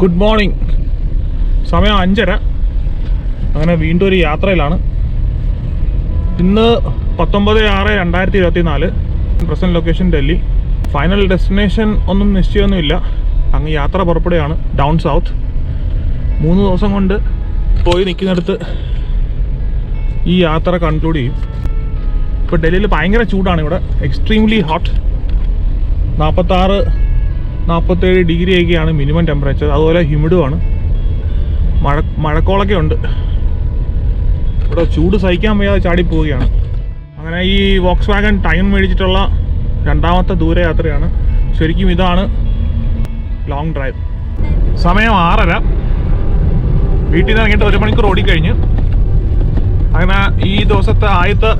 Good morning. സമയം അഞ്ചര. അങ്ങനെ വീണ്ടും ഒരു യാത്രയിലാണ്. ഇന്ന് പത്തൊമ്പത് ആറ് രണ്ടായിരത്തി ഇരുപത്തി നാല് present location Delhi. Final destination ഒന്നും നിശ്ചയമൊന്നുമില്ല. അങ്ങ് യാത്ര പുറപ്പെടുകയാണ്. ഡൗൺ സൗത്ത് മൂന്ന് ദിവസം കൊണ്ട് പോയി നിൽക്കുന്നിടത്ത് ഈ യാത്ര കൺക്ലൂഡ് ചെയ്യും. ഇപ്പോൾ ഡൽഹിയിൽ ഭയങ്കര ചൂടാണ് ഇവിടെ. എക്സ്ട്രീംലി ഹോട്ട് നാൽപ്പത്താറ് നാൽപ്പത്തേഴ് ഡിഗ്രി ഒക്കെയാണ് മിനിമം ടെമ്പറേച്ചർ അതുപോലെ ഹ്യൂമിഡുമാണ് മഴ മഴക്കോളൊക്കെ ഉണ്ട്. ഇവിടെ ചൂട് സഹിക്കാൻ വയ്യാതെ ചാടിപ്പോവുകയാണ് അങ്ങനെ ഈ വോക്സ് വാഗൻ ടൈം മേടിച്ചിട്ടുള്ള രണ്ടാമത്തെ ദൂരയാത്രയാണ്. ശരിക്കും ഇതാണ് ലോങ് ഡ്രൈവ് സമയം ആറര. വീട്ടിൽ നിന്ന് ഇറങ്ങിയിട്ട് ഒരു മണിക്കൂർ ഓടിക്കഴിഞ്ഞ് അങ്ങനെ ഈ ദിവസത്തെ ആദ്യത്തെ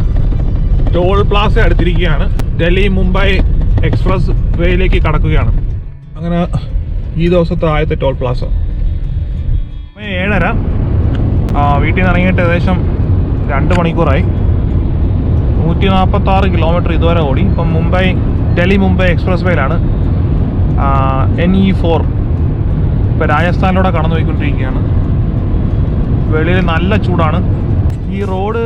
ടോൾ പ്ലാസ അടുത്തിരിക്കുകയാണ്. ഡൽഹി മുംബൈ എക്സ്പ്രസ് വേയിലേക്ക് കടക്കുകയാണ്. അങ്ങനെ ഈ ദിവസത്തെ ആദ്യത്തെ ടോൾ പ്ലാസ. ഏഴര വീട്ടിൽ നിന്ന് ഇറങ്ങിയിട്ട് ഏകദേശം രണ്ട് മണിക്കൂറായി. നൂറ്റി നാൽപ്പത്തി ആറ് കിലോമീറ്റർ ഇതുവരെ ഓടി. ഇപ്പം മുംബൈ ഡൽഹി മുംബൈ എക്സ്പ്രസ് വേയിലാണ് എൻ ഇ ഫോർ ഇപ്പം രാജസ്ഥാനിലൂടെ കടന്നു പോയിക്കൊണ്ടിരിക്കുകയാണ് വെളിയിൽ നല്ല ചൂടാണ്. ഈ റോഡ്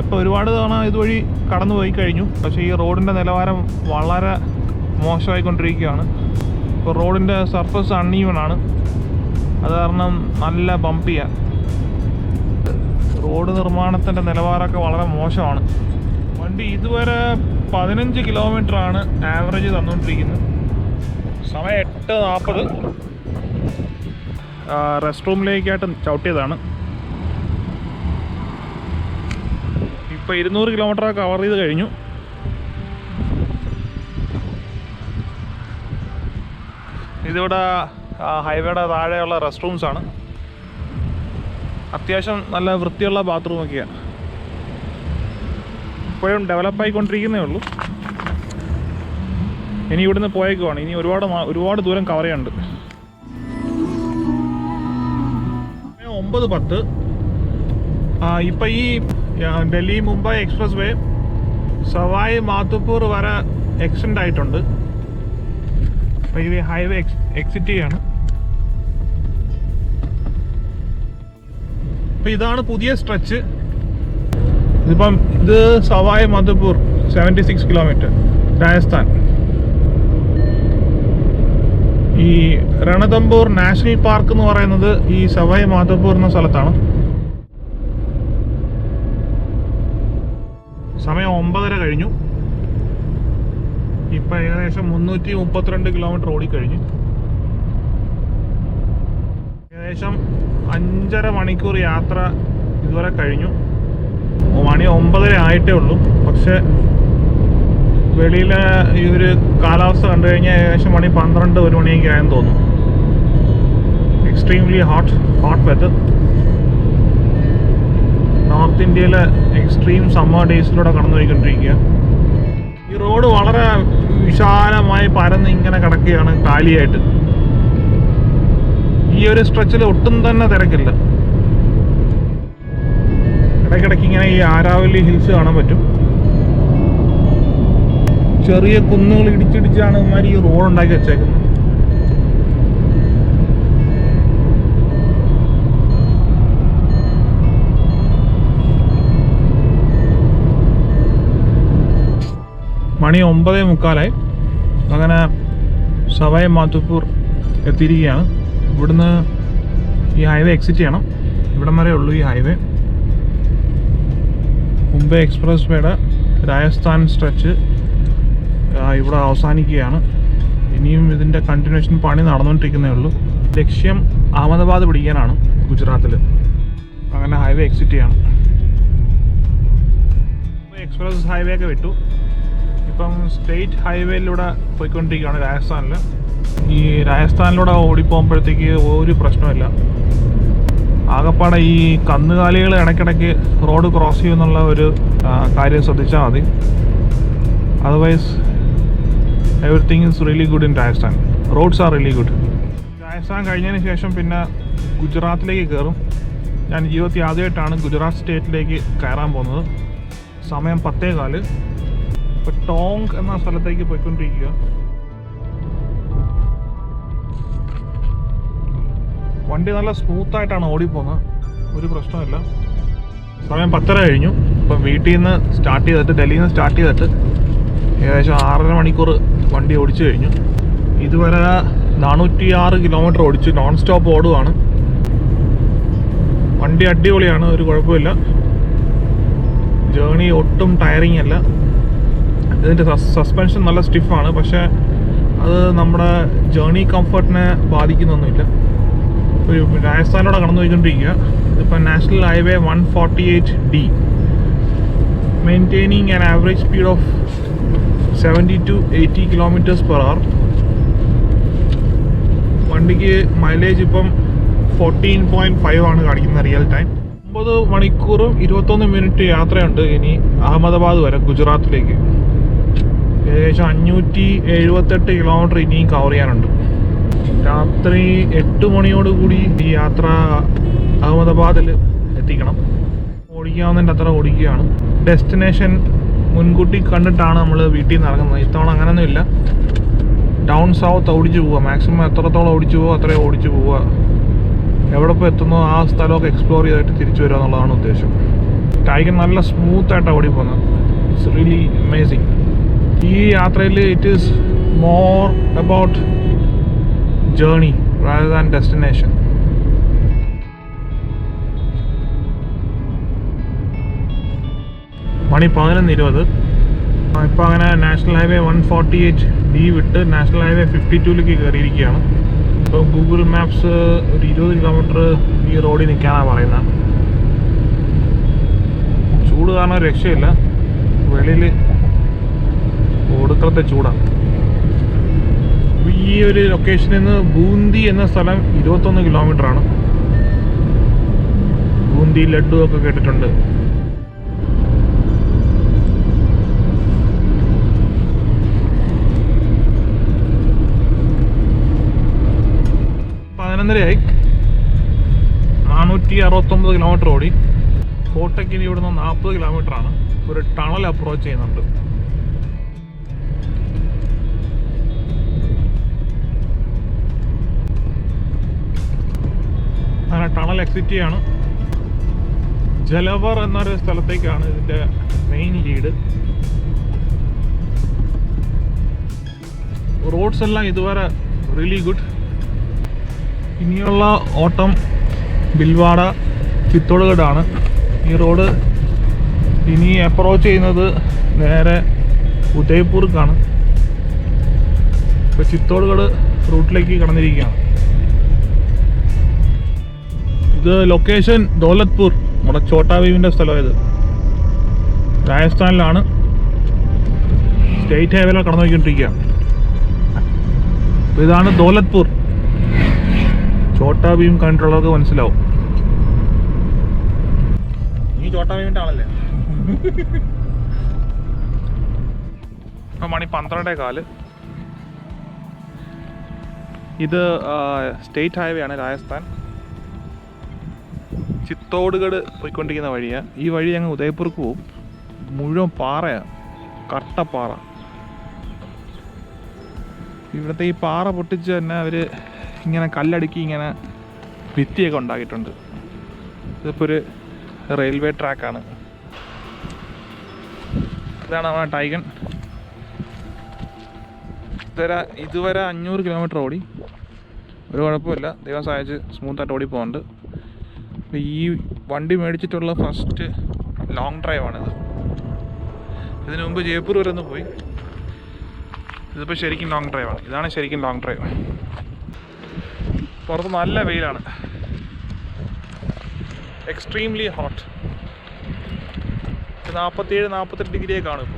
ഇപ്പോൾ ഒരുപാട് തവണ ഇതുവഴി കടന്നു പോയി കഴിഞ്ഞു. പക്ഷേ ഈ റോഡിന്റെ നിലവാരം വളരെ മോശമായിക്കൊണ്ടിരിക്കുകയാണ്. ഇപ്പോൾ റോഡിന്റെ സർഫസ് അൺഈവൺ ആണ്. അത് കാരണം നല്ല ബംപ് ചെയ്യാൻ റോഡ് നിർമ്മാണത്തിന്റെ നിലവാരമൊക്കെ വളരെ മോശമാണ്. വണ്ടി ഇതുവരെ പതിനഞ്ച് ആണ് ആവറേജ് തന്നുകൊണ്ടിരിക്കുന്നത് സമയം എട്ട് നാൽപ്പത് റെസ്റ്റ് റൂമിലേക്കായിട്ട് ചവിട്ടിയതാണ്. ഇപ്പോൾ ഇരുന്നൂറ് കിലോമീറ്റർ കവർ ചെയ്ത് കഴിഞ്ഞു. ഇതിവിടെ ഹൈവേയുടെ താഴെയുള്ള റെസ്റ്റ് റൂംസാണ് അത്യാവശ്യം നല്ല വൃത്തിയുള്ള ബാത്റൂം ഒക്കെയാണ് ഇപ്പോഴും ഡെവലപ്പ് ആയിക്കൊണ്ടിരിക്കുന്നേ ഉള്ളൂ. ഇനി ഇവിടുന്ന് പോയേക്കുവാണ്. ഇനി ഒരുപാട് ഒരുപാട് ദൂരം കവർ ചെയ്യാനുണ്ട്. ഒമ്പത് പത്ത്. ഇപ്പൊ ഈ ഡൽഹി മുംബൈ എക്സ്പ്രസ് വേ സവായ് മാത്തുപ്പൂർ വരെ എക്സ്റ്റെൻഡ് ആയിട്ടുണ്ട്. ഈ ഹൈവേ എക്സിറ്റ് ചെയ്യാണ്. അപ്പൊ ഇതാണ് പുതിയ സ്ട്രെച്ച്. ഇതിപ്പം ഇത് Sawai Madhopur seventy six kilometre Rajasthan. ഈ രണതമ്പൂർ നാഷണൽ പാർക്ക് എന്ന് പറയുന്നത് ഈ സവായ് മാധവപൂർ എന്ന സ്ഥലത്താണ്. സമയം ഒമ്പതര കഴിഞ്ഞു. ഇപ്പൊ ഏകദേശം മുന്നൂറ്റി മുപ്പത്തിരണ്ട് കിലോമീറ്റർ ഓടിക്കഴിഞ്ഞു. ഏകദേശം അഞ്ചര മണിക്കൂർ യാത്ര ഇതുവരെ കഴിഞ്ഞു. മണി ഒമ്പതര ആയിട്ടേ ഉള്ളൂ. പക്ഷെ വെളിയിലെ ഈ ഒരു കാലാവസ്ഥ കണ്ടു കഴിഞ്ഞാൽ ഏകദേശം മണി പന്ത്രണ്ട് ഒരു മണിയൊക്കെ ആയെന്ന് തോന്നുന്നു. Extremely hot hot weather north ഇന്ത്യയിലെ എക്സ്ട്രീം സമ്മർ ഡേയ്സിലൂടെ കടന്നു പോയിക്കൊണ്ടിരിക്കുക ഈ റോഡ് വളരെ വിശാലമായി പരന്ന് ഇങ്ങനെ കിടക്കുകയാണ് കാലിയായിട്ട്. ഈ ഒരു സ്ട്രെച്ചിൽ ഒട്ടും തന്നെ തിരക്കില്ല. ഇടയ്ക്കിടയ്ക്ക് ഇങ്ങനെ ഈ ആരാവല്ലി ഹിൽസ് കാണാൻ പറ്റും. ചെറിയ കുന്നുകൾ ഇടിച്ചിടിച്ചാണ് ഇമാരി ഈ റോഡ് ഉണ്ടാക്കി വെച്ചേക്കുന്നത്. മണി ഒമ്പതേ മുക്കാലായി. അങ്ങനെ സവായ് മാധുപൂർ എത്തിയിരിക്കുകയാണ്. ഇവിടുന്ന് ഈ ഹൈവേ എക്സിറ്റ് ചെയ്യണം. ഇവിടം വരെ ഉള്ളൂ ഈ ഹൈവേ. മുംബൈ എക്സ്പ്രസ് വേയുടെ രാജസ്ഥാൻ സ്ട്രെച്ച് ഇവിടെ അവസാനിക്കുകയാണ്. ഇനിയും ഇതിന്റെ കണ്ടിന്യൂഷൻ പണി നടന്നുകൊണ്ടിരിക്കുന്നേ ഉള്ളൂ. ലക്ഷ്യം അഹമ്മദാബാദ് പിടിക്കാനാണ് ഗുജറാത്തിൽ അങ്ങനെ ഹൈവേ എക്സിറ്റ് ചെയ്യണം. എക്സ്പ്രസ് ഹൈവേ ഒക്കെ വിട്ടു. ഇപ്പം സ്റ്റേറ്റ് ഹൈവേയിലൂടെ പോയിക്കൊണ്ടിരിക്കുകയാണ് രാജസ്ഥാനിൽ ഈ രാജസ്ഥാനിലൂടെ ഓടിപ്പോകുമ്പോഴത്തേക്ക് ഒരു പ്രശ്നമില്ല ആകപ്പാടെ ഈ കന്നുകാലികൾ ഇടയ്ക്കിടയ്ക്ക് റോഡ് ക്രോസ് ചെയ്യുമെന്നുള്ള ഒരു കാര്യം ശ്രദ്ധിച്ചാൽ മതി. Otherwise everything is really good in Rajasthan roads are really good Rajasthan കഴിഞ്ഞതിന് ശേഷം പിന്നെ ഗുജറാത്തിലേക്ക് കയറും. ഞാൻ ജീവിതത്തിൽ ആദ്യമായിട്ടാണ് ഗുജറാത്ത് സ്റ്റേറ്റിലേക്ക് കയറാൻ പോകുന്നത്. സമയം പത്തേ കാൽ ഇപ്പോൾ ടോങ് എന്ന സ്ഥലത്തേക്ക് പോയിക്കൊണ്ടിരിക്കുക. വണ്ടി നല്ല സ്മൂത്ത് ആയിട്ടാണ് ഓടിപ്പോകുന്നത് ഒരു പ്രശ്നമില്ല സമയം പത്തര കഴിഞ്ഞു. ഇപ്പം വീട്ടിൽ നിന്ന് സ്റ്റാർട്ട് ചെയ്തിട്ട് ഡൽഹിയിൽ നിന്ന് സ്റ്റാർട്ട് ചെയ്തിട്ട് ഏകദേശം ആറര മണിക്കൂർ വണ്ടി ഓടിച്ചു കഴിഞ്ഞു. ഇതുവരെ നാനൂറ്റി ആറ് കിലോമീറ്റർ ഓടിച്ചു. നോൺ സ്റ്റോപ്പ് ഓടുവാണ്. വണ്ടി അടിപൊളിയാണ് ഒരു കുഴപ്പമില്ല. ജേണി ഒട്ടും ടയറിങ് അല്ല. ഇതിന്റെ സസ്പെൻഷൻ നല്ല സ്റ്റിഫാണ് പക്ഷേ അത് നമ്മുടെ ജേണി കംഫർട്ടിനെ ബാധിക്കുന്നൊന്നുമില്ല. ഒരു രാജസ്ഥാനിലൂടെ കടന്നു പോയിക്കൊണ്ടിരിക്കുക ഇതിപ്പോൾ national highway one forty eight D maintaining an average speed of seventy to eighty kilometres per hour വണ്ടിക്ക് മൈലേജ് ഇപ്പം ഫോർട്ടീൻ പോയിന്റ് ഫൈവ് ആണ് കാണിക്കുന്നത് റിയൽ ടൈം ഒമ്പത് മണിക്കൂറും ഇരുപത്തൊന്ന് മിനിറ്റ് യാത്രയുണ്ട് ഇനി അഹമ്മദാബാദ് വരെ ഗുജറാത്തിലേക്ക്. ഏകദേശം അഞ്ഞൂറ്റി എഴുപത്തെട്ട് കിലോമീറ്റർ ഇനിയും കവർ ചെയ്യാനുണ്ട്. രാത്രി എട്ട് മണിയോടുകൂടി ഈ യാത്ര അഹമ്മദാബാദിൽ എത്തിക്കണം. ഓടിക്കാവുന്നതിന്റെ അത്ര ഓടിക്കുകയാണ്. ഡെസ്റ്റിനേഷൻ മുൻകൂട്ടി കണ്ടിട്ടാണ് നമ്മൾ വീട്ടിൽ നിന്ന് ഇറങ്ങുന്നത്. ഇത്തവണ അങ്ങനെയൊന്നുമില്ല ഡൗൺ സൗത്ത് ഓടിച്ചു പോവുക. മാക്സിമം എത്രത്തോളം ഓടിച്ചു പോവുക അത്രയും ഓടിച്ചു പോവുക. എവിടെ പോയി എത്തുന്നോ ആ സ്ഥലമൊക്കെ എക്സ്പ്ലോർ ചെയ്തിട്ട് തിരിച്ചു വരിക എന്നുള്ളതാണ് ഉദ്ദേശം. ടൈഗർ നല്ല സ്മൂത്ത് ആയിട്ടാണ് ഓടി പോകുന്നത് ഇറ്റ്സ് റിയലി അമേസിങ് ഈ യാത്രയിൽ it is more about journey rather than destination മണി പതിനൊന്ന് ഇരുപത്. ഇപ്പോൾ അങ്ങനെ national highway one forty eight D വിട്ട് നാഷണൽ ഹൈവേ ഫിഫ്റ്റി ടൂലേക്ക് കയറിയിരിക്കുകയാണ്. ഇപ്പോൾ ഗൂഗിൾ മാപ്സ് ഒരു ഇരുപത് കിലോമീറ്റർ ഈ റോഡിൽ നിൽക്കാനാണ് പറയുന്നത്. ചൂട് കാരണം രക്ഷയില്ല. വെളിയിൽ ഒടുക്കത്തെ ചൂടാണ് ഈ ഒരു ലൊക്കേഷനിൽ നിന്ന് ബൂന്തി എന്ന സ്ഥലം ഇരുപത്തൊന്ന് കിലോമീറ്റർ ആണ്. ബൂന്തി ലഡു ഒക്കെ കേട്ടിട്ടുണ്ട്. പതിനൊന്നരയായി. നാനൂറ്റി അറുപത്തൊമ്പത് കിലോമീറ്റർ ഓടി. കോട്ടയ്ക്കിനി ഇവിടുന്ന് നാൽപ്പത് കിലോമീറ്റർ ആണ്. ഒരു ടണൽ അപ്രോച്ച് ചെയ്യുന്നുണ്ട്. ടണൽ എക്സിറ്റ് ചെയ്യാണ്. ജലവർ എന്നൊരു സ്ഥലത്തേക്കാണ് ഇതിന്റെ മെയിൻ ലീഡ് റോഡ്സ് എല്ലാം ഇതുവരെ റിയലി ഗുഡ് ഇനിയുള്ള ഓട്ടം ബിൽവാട ചിത്തോടുകടാണ്. ഈ റോഡ് ഇനി അപ്രോച്ച് ചെയ്യുന്നത് നേരെ ഉദയ്പൂർക്കാണ്. ഇപ്പോൾ ചിത്തോടുകട് റൂട്ടിലേക്ക് കടന്നിരിക്കുകയാണ്. ഇത് ലൊക്കേഷൻ ദൗലത്പൂർ. നമ്മുടെ ചോട്ടാ വീവിന്റെ ഇത്. രാജസ്ഥാനിലാണ്. സ്റ്റേറ്റ് ഹൈവേയിലാണ് കടന്നു പോയിക്കൊണ്ടിരിക്കുക അപ്പോൾ ഇതാണ് ദൗലത്പൂർ. ചോട്ടാ ഭീം കണ്ടിട്ടുള്ളവർക്ക് മനസ്സിലാവും. നീ ചോട്ടാ ഭീമിന്റെ ആളല്ലേ? ഇപ്പം മണി പന്ത്രണ്ടേ കാൽ. ഇത് സ്റ്റേറ്റ് ഹൈവേ ആണ് രാജസ്ഥാൻ. ചിത്തോടുഗഡ് പോയിക്കൊണ്ടിരിക്കുന്ന വഴിയാണ് ഈ വഴി ഞങ്ങൾ ഉദയപൂർക്ക് പോവും. മുഴുവൻ പാറയാണ് കട്ടപ്പാറ ഇവിടുത്തെ ഈ പാറ പൊട്ടിച്ച് തന്നെ അവർ ഇങ്ങനെ കല്ലടുക്കി ഇങ്ങനെ ഭിത്തിയൊക്കെ ഉണ്ടാക്കിയിട്ടുണ്ട്. ഇതിപ്പോൾ ഒരു റെയിൽവേ ട്രാക്കാണ്. ഇതാണ് നമ്മുടെ ടൈഗൺ. ഇതുവരെ ഇതുവരെ അഞ്ഞൂറ് കിലോമീറ്റർ ഓടി. ഒരു കുഴപ്പമില്ല. ദൈവം സഹായിച്ച് സ്മൂത്തായിട്ട് ഓടി പോകുന്നുണ്ട് ഈ വണ്ടി മേടിച്ചിട്ടുള്ള ഫസ്റ്റ് ലോങ് ഡ്രൈവാണിത് ഇതിനു മുമ്പ് ജയ്പൂർ വരെ ഒന്ന് പോയി. ഇതിപ്പോൾ ശരിക്കും ലോങ് ഡ്രൈവാണ് ഇതാണ് ശരിക്കും ലോങ് ഡ്രൈവ് പുറത്ത് നല്ല വെയിലാണ്. എക്സ്ട്രീംലി ഹോട്ട് നാൽപ്പത്തിയേഴ് നാൽപ്പത്തെട്ട് ഡിഗ്രിയെ കാണും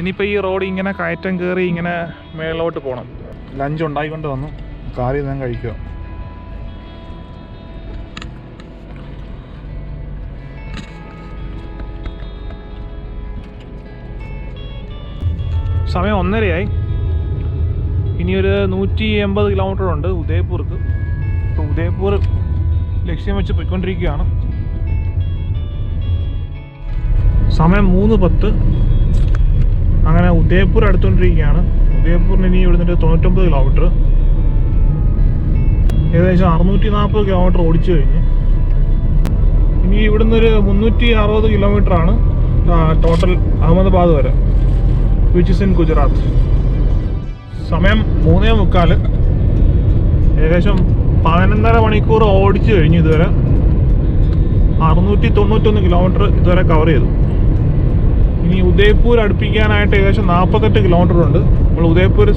ഇനിയിപ്പോൾ ഈ റോഡ് ഇങ്ങനെ കയറ്റം കയറി ഇങ്ങനെ മേളിലോട്ട് പോകണം ലഞ്ച് ഉണ്ടായിക്കൊണ്ട് വന്നു. കാറി ഞാൻ കഴിക്കുക. സമയം ഒന്നരയായി. ഇനിയൊരു നൂറ്റി എൺപത് കിലോമീറ്റർ ഉണ്ട് ഉദയപൂർക്ക്. അപ്പോൾ ഉദയപൂർ ലക്ഷ്യം വെച്ച് പോയിക്കൊണ്ടിരിക്കുകയാണ്. സമയം മൂന്ന് പത്ത്. അങ്ങനെ ഉദയപൂർ അടുത്തുകൊണ്ടിരിക്കുകയാണ്. ഉദയപൂരിന് ഇനി ഒരു തൊണ്ണൂറ്റൊമ്പത് കിലോമീറ്റർ ഏകദേശം അറുന്നൂറ്റി നാൽപ്പത് കിലോമീറ്റർ ഓടിച്ചു കഴിഞ്ഞ്. ഇനി ഇവിടുന്ന് ഒരു മുന്നൂറ്റി അറുപത് കിലോമീറ്റർ ആണ് ടോട്ടൽ അഹമ്മദാബാദ് വരെ വിച്ച് ഇസ് ഇൻ ഗുജറാത്ത് സമയം മൂന്നേ മുക്കാൽ ഏകദേശം പതിനൊന്നര മണിക്കൂർ ഓടിച്ചു കഴിഞ്ഞു ഇതുവരെ. അറുന്നൂറ്റി തൊണ്ണൂറ്റൊന്ന് കിലോമീറ്റർ ഇതുവരെ കവർ ചെയ്തു. ഇനി ഉദയ്പൂർ അടുപ്പിക്കാനായിട്ട് ഏകദേശം നാൽപ്പത്തെട്ട് കിലോമീറ്റർ ഉണ്ട്. നമ്മൾ ഉദയ്പൂർ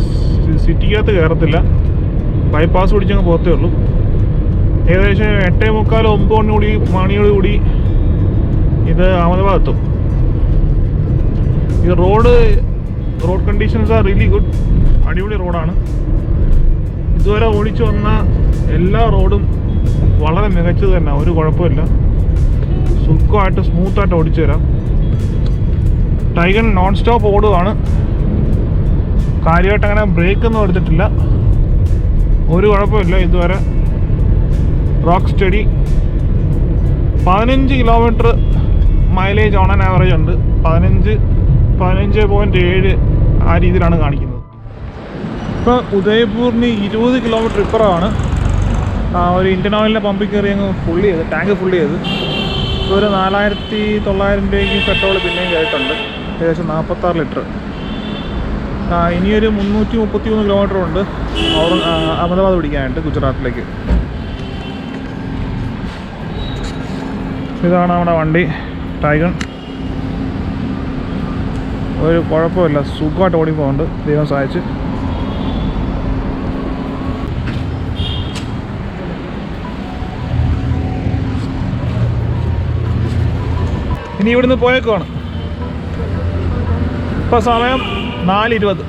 സിറ്റിക്കകത്ത് കയറത്തില്ല. ബൈപ്പാസ് പിടിച്ചങ്ങ് പോകത്തേ ഉള്ളൂ. ഏകദേശം എട്ടേ മുക്കാൽ ഒമ്പത് മണിയോടി മണിയോടുകൂടി ഇത് അഹമ്മദാബാദ് എത്തും ഈ road road conditions are really good അടിപൊളി റോഡാണ് ഇതുവരെ ഓടിച്ചു വന്ന എല്ലാ റോഡും വളരെ മികച്ചത് തന്നെ. ഒരു കുഴപ്പമില്ല. സുഖമായിട്ട് സ്മൂത്തായിട്ട് ഓടിച്ചു തരാം ടൈഗൺ നോൺ സ്റ്റോപ്പ് ഓടുകയാണ് കാര്യമായിട്ട് അങ്ങനെ ബ്രേക്ക് ഒന്നും എടുത്തിട്ടില്ല. ഒരു കുഴപ്പമില്ല ഇതുവരെ. റോക്ക് സ്റ്റഡി പതിനഞ്ച് കിലോമീറ്റർ മൈലേജ് ഓൺ ആവറേജ് ഉണ്ട്. പതിനഞ്ച് പതിനഞ്ച് പോയിന്റ് ഏഴ് ആ രീതിയിലാണ് കാണിക്കുന്നത്. ഇപ്പോൾ ഉദയപൂരിന് ഇരുപത് കിലോമീറ്റർ ഇപ്പുറമാണ്. ഒരു ഇന്ത്യൻ ഓയിലിന്റെ പമ്പിൽ കയറി അങ്ങ് ഫുള്ള് ചെയ്ത് ടാങ്ക് ഫുള്ള് ചെയ്ത്. ഒരു നാലായിരത്തി തൊള്ളായിരം രൂപയ്ക്ക് പെട്രോൾ പിന്നെയും കയറ്റുണ്ട് ഏകദേശം നാൽപ്പത്താറ് ലിറ്റർ. ഇനിയൊരു മുന്നൂറ്റി മുപ്പത്തി മൂന്ന് കിലോമീറ്റർ ഉണ്ട് അഹമ്മദാബാദ് പിടിക്കാനായിട്ട് ഗുജറാത്തിലേക്ക്. ഇതാണ് നമ്മുടെ വണ്ടി ടൈഗൺ ഒരു കുഴപ്പമില്ല സുഖമായിട്ട് ഓടിപ്പോകുന്നുണ്ട് ദൈവം സഹായിച്ച്. ഇനി ഇവിടുന്ന് പോയേക്കുവാണ്. ഇപ്പൊ സമയം നാല് ഇരുപത്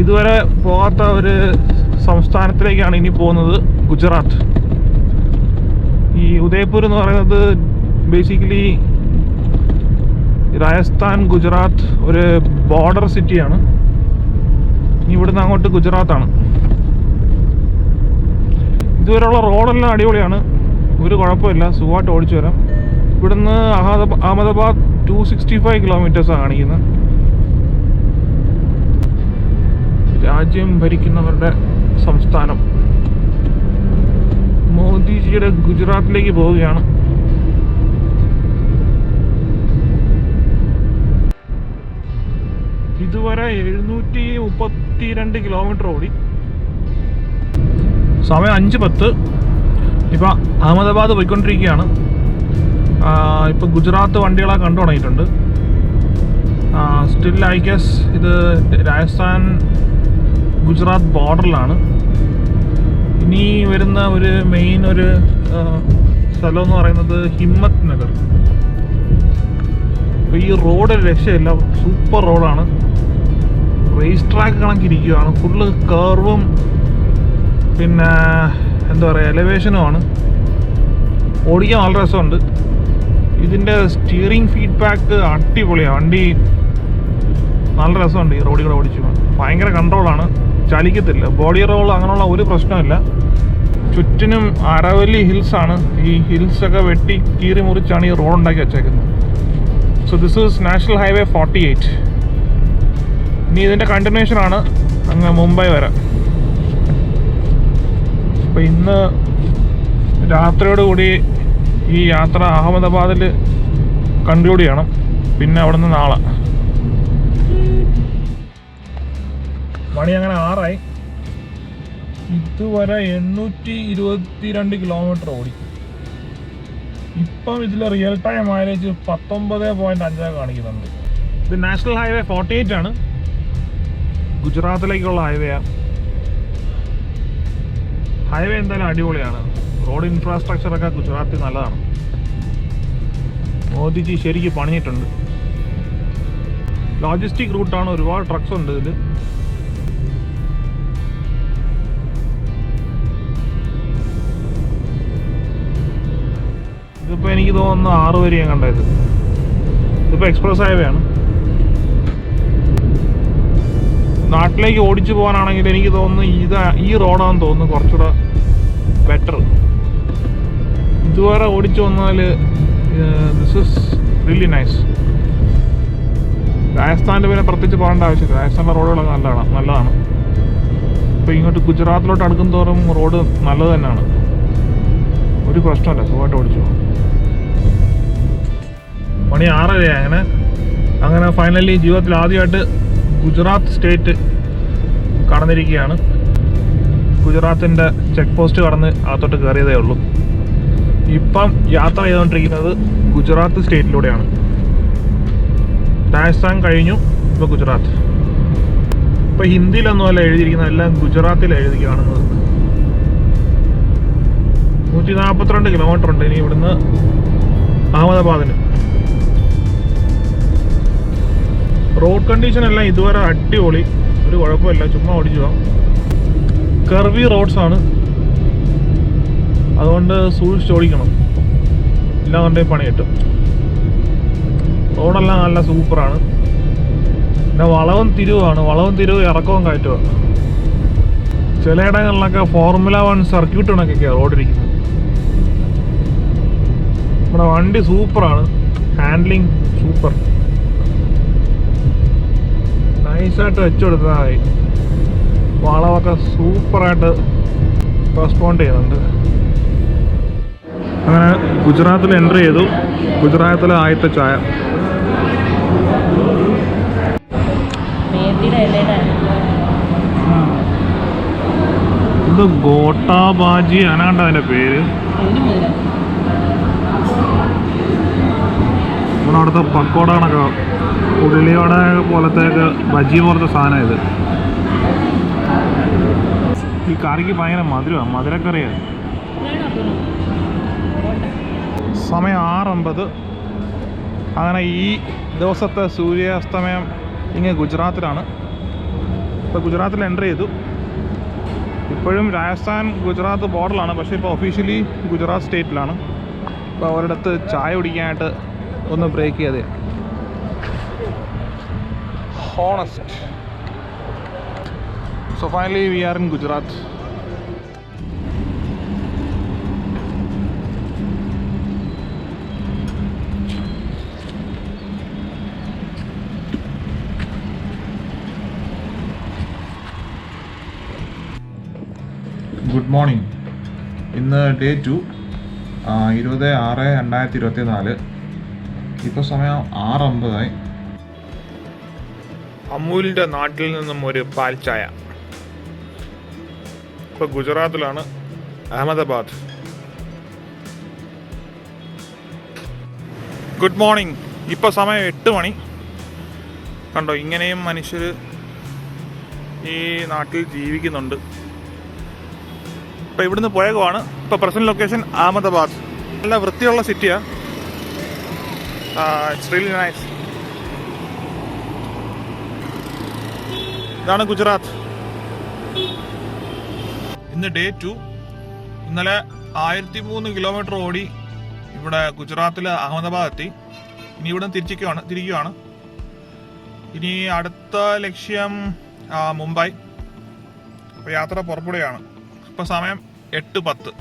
ഇതുവരെ പോകാത്ത ഒരു സംസ്ഥാനത്തിലേക്കാണ് ഇനി പോകുന്നത് ഗുജറാത്ത്. ഈ ഉദയ്പൂർ എന്ന് പറയുന്നത് ബേസിക്കലി രാജസ്ഥാൻ ഗുജറാത്ത് ഒരു ബോർഡർ സിറ്റിയാണ് ഇനി ഇവിടുന്ന് അങ്ങോട്ട് ഗുജറാത്താണ്. ഇതുവരെയുള്ള റോഡെല്ലാം അടിപൊളിയാണ്. ഒരു കുഴപ്പമില്ല. സുഖമായിട്ട് ഓടിച്ചു വരാം. ഇവിടുന്ന് അഹമ്മദാബാദ് ടു സിക്സ്റ്റി ഫൈവ് കിലോമീറ്റേഴ്സാണ് കാണിക്കുന്നത്. രാജ്യം ഭരിക്കുന്നവരുടെ സംസ്ഥാനം. മോദിജിയുടെ ഗുജറാത്തിലേക്ക് പോവുകയാണ്. ഇതുവരെ എഴുന്നൂറ്റി മുപ്പത്തി രണ്ട് കിലോമീറ്റർ ഓടി. സമയം അഞ്ച് പത്ത്. ഇപ്പം അഹമ്മദാബാദ് പോയിക്കൊണ്ടിരിക്കുകയാണ്. ഇപ്പം ഗുജറാത്ത് വണ്ടികളെ കണ്ടു തുടങ്ങിയിട്ടുണ്ട്. സ്റ്റിൽ ഐ ഗസ് ഇത് രാജസ്ഥാൻ ഗുജറാത്ത് ബോർഡറിലാണ്. ഇനി വരുന്ന ഒരു മെയിൻ ഒരു സ്ഥലം എന്ന് പറയുന്നത് ഹിമ്മത്ത് നഗർ. അപ്പോൾ ഈ റോഡ് രക്ഷയില്ല. സൂപ്പർ റോഡാണ്. റേസ് ട്രാക്ക് കണക്കിരിക്കുകയാണ് ഫുള്ള് കർവും പിന്നെ എന്താ പറയുക എലവേഷനുമാണ് ഓടിക്കാൻ നല്ല രസമുണ്ട്. ഇതിന്റെ സ്റ്റിയറിംഗ് ഫീഡ്ബാക്ക് അടിപൊളിയാണ് വണ്ടി നല്ല രസമുണ്ട് ഈ റോഡിൽ കൂടെ ഓടിച്ചു ഭയങ്കര കൺട്രോളാണ് ചലിക്കത്തില്ല. ബോഡി റോൾ അങ്ങനെയുള്ള ഒരു പ്രശ്നമില്ല. ചുറ്റിനും അരവലി ഹിൽസാണ് ഈ ഹിൽസൊക്കെ വെട്ടി കീറി മുറിച്ചാണ് ഈ റോഡ് ഉണ്ടാക്കി വെച്ചേക്കുന്നത്. So this is national highway forty eight ഇനി ഇതിന്റെ കണ്ടിന്യൂഷനാണ് അങ്ങ് മുംബൈ വരെ അപ്പോൾ ഇന്ന് രാത്രിയോടുകൂടി ഈ യാത്ര അഹമ്മദാബാദിൽ കൺക്ലൂഡ് ചെയ്യണം. പിന്നെ അവിടുന്ന് നാളെ. ആറായി. ഇതുവരെ എണ്ണൂറ്റി ഇരുപത്തി രണ്ട് കിലോമീറ്റർ ഓടി. ഇപ്പം ഇതിൽ റിയൽ ടൈം മൈലേജ് പത്തൊമ്പത് പോയിന്റ് അഞ്ചാണ് കാണിക്കുന്നുണ്ട്. ഇത് നാഷണൽ ഹൈവേ ഫോർട്ടി എയ്റ്റ് ആണ്. ഗുജറാത്തിലേക്കുള്ള ഹൈവേയാണ് ഹൈവേ എന്തായാലും അടിപൊളിയാണ്. റോഡ് ഇൻഫ്രാസ്ട്രക്ചർ ഒക്കെ ഗുജറാത്തിൽ നല്ലതാണ്. മോദിജി ശരിക്ക് പണിഞ്ഞിട്ടുണ്ട്. ലോജിസ്റ്റിക് റൂട്ടാണ് ഒരുപാട് ട്രക്സ് ഉണ്ട് ഇതിൽ തോന്നുന്നു ആറ് വരെ ഞാൻ കണ്ടത്. ഇതിപ്പോൾ എക്സ്പ്രസ് ഹൈവേ നാട്ടിലേക്ക് ഓടിച്ചു പോകാനാണെങ്കിൽ എനിക്ക് തോന്നുന്നു ഇതാ ഈ റോഡാണെന്ന് തോന്നുന്നു കുറച്ചുകൂടെ ബെറ്റർ ഇതുവരെ ഓടിച്ചു വന്നാൽ ദിസ് ഇസ് റിയലി നൈസ് രാജസ്ഥാനിൽ പിന്നെ പ്രത്യേകിച്ച് പോകേണ്ട ആവശ്യമില്ല. രാജസ്ഥാനിലെ റോഡുകളൊക്കെ നല്ലതാണ് നല്ലതാണ്. ഇപ്പോൾ ഇങ്ങോട്ട് ഗുജറാത്തിലോട്ട് അടുക്കും റോഡ് നല്ലത് തന്നെയാണ്. ഒരു പ്രശ്നമല്ല സുഖമായിട്ട് ഓടിച്ചു പോകാം. മണി ആറരയാണ് അങ്ങനെ. അങ്ങനെ ഫൈനലി ജീവിതത്തിൽ ആദ്യമായിട്ട് ഗുജറാത്ത് സ്റ്റേറ്റ് കടന്നിരിക്കുകയാണ്. ഗുജറാത്തിന്റെ ചെക്ക് പോസ്റ്റ് കടന്ന് അകത്തോട്ട് കയറിയതേ ഉള്ളൂ. ഇപ്പം യാത്ര ചെയ്തുകൊണ്ടിരിക്കുന്നത് ഗുജറാത്ത് സ്റ്റേറ്റിലൂടെയാണ് രാജസ്ഥാൻ കഴിഞ്ഞു ഇപ്പോൾ ഗുജറാത്ത്. ഇപ്പോൾ ഹിന്ദിയിലൊന്നുമല്ല എഴുതിയിരിക്കുന്നത് എല്ലാം ഗുജറാത്തിൽ എഴുതി കാണുന്നത് നൂറ്റി നാൽപ്പത്തിരണ്ട് കിലോമീറ്റർ ഉണ്ട് ഇനി ഇവിടുന്ന് അഹമ്മദാബാദിന്. റോഡ് കണ്ടീഷൻ എല്ലാം ഇതുവരെ അടിപൊളി. ഒരു കുഴപ്പമില്ല ചുമ്മാ ഓടിച്ചു പോകാം കർവി റോഡ്സ് ആണ്. അതുകൊണ്ട് സൂക്ഷിച്ച് ഓടിക്കണം. ഇല്ലാന്നുണ്ടെങ്കിൽ പണി കിട്ടും. റോഡെല്ലാം നല്ല സൂപ്പറാണ് പിന്നെ വളവും തിരുവാണ് വളവും തിരിവ് ഇറക്കവും കയറ്റുമാണ് ചിലയിടങ്ങളിലൊക്കെ ഫോർമുല വൺ സർക്യൂട്ട് കണക്കൊക്കെയാണ് റോഡിരിക്കുന്നത്. നമ്മുടെ വണ്ടി സൂപ്പറാണ് ഹാൻഡ്ലിങ് നൈസായിട്ട് വെച്ചുകൊടുത്തതായി വളമൊക്കെ സൂപ്പറായിട്ട് റെസ്പോണ്ട് ചെയ്യുന്നുണ്ട്. അങ്ങനെ ഗുജറാത്തിൽ എന്റർ ചെയ്തു. ഗുജറാത്തിലെ ആദ്യത്തെ ചായ. ഇത് ഗോട്ടാബാജി അനാണ്ട് അതിന്റെ പേര്? നമ്മുടെ അവിടുത്തെ പക്കോട കണക്ക ഉള്ളിയോടെ പോലത്തേക്ക് ബജി പോലത്തെ സാധനം ഇത്. ഈ കറിക്ക് ഭയങ്കര മധുരമാണ് മധുരക്കറിയാണ് സമയം ആറമ്പത്. അങ്ങനെ ഈ ദിവസത്തെ സൂര്യാസ്തമയം ഇങ്ങനെ ഗുജറാത്തിലാണ്. ഇപ്പോൾ ഗുജറാത്തിൽ എന്റർ ചെയ്തു. ഇപ്പോഴും രാജസ്ഥാൻ ഗുജറാത്ത് ബോർഡറിലാണ് പക്ഷേ ഇപ്പോൾ ഒഫീഷ്യലി ഗുജറാത്ത് സ്റ്റേറ്റിലാണ് അപ്പോൾ അവരുടെ ചായ കുടിക്കാനായിട്ട് ഒന്ന് ബ്രേക്ക് ചെയ്ത് honest so finally we are in Gujarat good morning ഇന്ന് ഡേ ടു ഇരുപത് ആറ് രണ്ടായിരത്തി ഇരുപത്തി നാല് ഇപ്പോൾ സമയം ആറ് അമ്പതായി അമൂലിന്റെ നാട്ടിൽ നിന്നും ഒരു പാൽ ചായ. ഇപ്പോൾ ഗുജറാത്തിലാണ് അഹമ്മദാബാദ്. ഗുഡ് മോർണിംഗ് ഇപ്പോൾ സമയം എട്ട് മണി. കണ്ടോ ഇങ്ങനെയും മനുഷ്യർ ഈ നാട്ടിൽ ജീവിക്കുന്നുണ്ട്. ഇപ്പോൾ ഇവിടുന്ന് പോയകമാണ് ഇപ്പോൾ പ്രസന്റ് ലൊക്കേഷൻ അഹമ്മദാബാദ്. നല്ല വൃത്തിയുള്ള സിറ്റിയാണ് ഇറ്റ്സ് റിയലി നൈസ് ഇതാണ് ഗുജറാത്ത്. ഇന്ന് ഡേ ടു ഇന്നലെ ആയിരത്തി മൂന്ന് കിലോമീറ്റർ ഓടി ഇവിടെ ഗുജറാത്തിൽ അഹമ്മദാബാദ് എത്തി. ഇനി ഇവിടെ തിരിച്ചിരിക്കുകയാണ് തിരിക്കുകയാണ് ഇനി അടുത്ത ലക്ഷ്യം മുംബൈ. അപ്പോൾ യാത്ര പുറപ്പെടുകയാണ്. ഇപ്പോൾ സമയം എട്ട് പത്ത്.